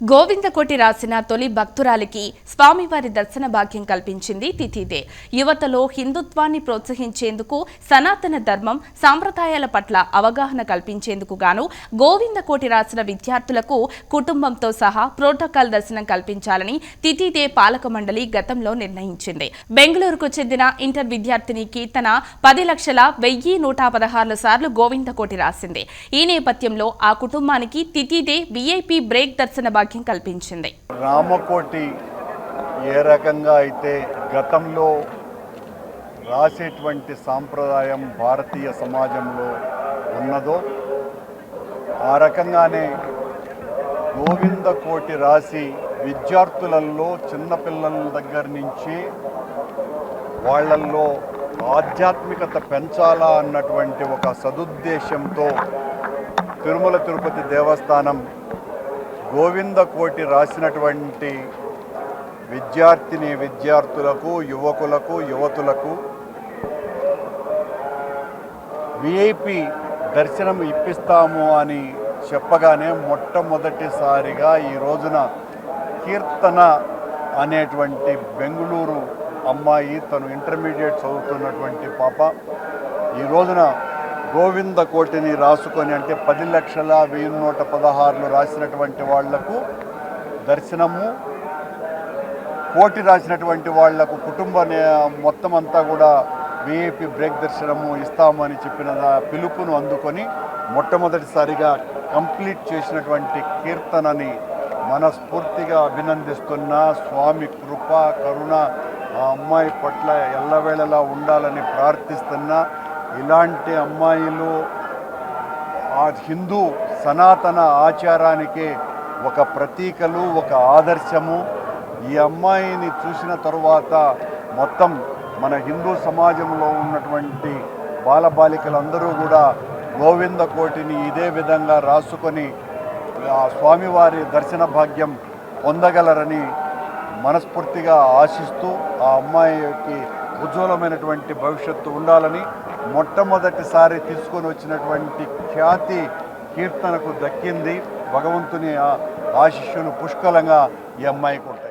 గోవిందకోటి రాసిన తొలి భక్తురాలికి స్వామివారి దర్శన భాగ్యం కల్పించింది తిథిదే. యువతలో హిందుత్వాన్ని ప్రోత్సహించేందుకు సనాతన ధర్మం సాంప్రదాయాల పట్ల అవగాహన కల్పించేందుకు గాను గోవిందకోటి రాసిన విద్యార్థులకు కుటుంబంతో సహా ప్రోటోకాల్ దర్శనం కల్పించాలని తిథిదే పాలక మండలి గతంలో నిర్ణయించింది. బెంగళూరుకు చెందిన ఇంటర్ విద్యార్థిని కీర్తన పది లక్షల వెయ్యి నూట పదహారు సార్లు గోవిందకోటి రాసింది. ఈ నేపథ్యంలో ఆ కుటుంబానికి తిథిదే విఐపి బ్రేక్ దర్శన భాగ్యం కల్పించింది. రామకోటి ఏ రకంగా అయితే గతంలో రాసేటువంటి సాంప్రదాయం భారతీయ సమాజంలో ఉన్నదో ఆ రకంగానే గోవింద కోటి రాసి విద్యార్థులలో చిన్నపిల్లల దగ్గర నుంచి వాళ్ళల్లో ఆధ్యాత్మికత పెంచాలా అన్నటువంటి ఒక సదుద్దేశంతో తిరుమల తిరుపతి దేవస్థానం గోవింద కోటి రాసినటువంటి విద్యార్థిని విద్యార్థులకు యువకులకు యువతులకు విఐపి దర్శనం ఇప్పిస్తాము అని చెప్పగానే మొట్టమొదటిసారిగా ఈ రోజున కీర్తన అనేటువంటి బెంగళూరు అమ్మాయి తను ఇంటర్మీడియట్ చదువుతున్నటువంటి పాప. ఈ రోజున గోవింద కోటిని రాసుకొని అంటే పది లక్షల వెయ్యి నూట పదహారులు రాసినటువంటి వాళ్ళకు దర్శనము కోటి రాసినటువంటి వాళ్ళకు కుటుంబ నే- మొత్తం అంతా కూడా విఐపి బ్రేక్ దర్శనము ఇస్తామని చెప్పిన పిలుపును అందుకొని మొట్టమొదటిసారిగా కంప్లీట్ చేసినటువంటి కీర్తనని మనస్ఫూర్తిగా అభినందిస్తున్న. స్వామి కృప కరుణ ఆ అమ్మాయి పట్ల ఎల్లవేళలా ఉండాలని ప్రార్థిస్తున్నా. ఇలాంటి అమ్మాయిలు ఆ హిందూ సనాతన ఆచారానికి ఒక ప్రతీకలు ఒక ఆదర్శము. ఈ అమ్మాయిని చూసిన తరువాత మొత్తం మన హిందూ సమాజంలో ఉన్నటువంటి బాలబాలికలందరూ కూడా గోవింద కోటిని ఇదే విధంగా రాసుకొని ఆ స్వామివారి దర్శన భాగ్యం పొందగలరని మనస్ఫూర్తిగా ఆశిస్తూ ఆ అమ్మాయికి ఉజ్వలమైనటువంటి భవిష్యత్తు ఉండాలని మొట్టమొదటిసారి తీసుకొని వచ్చినటువంటి ఖ్యాతి కీర్తనకు దక్కింది. భగవంతుని ఆ ఆశిష్యులు పుష్కలంగా ఈ అమ్మాయికి ఉంటాయి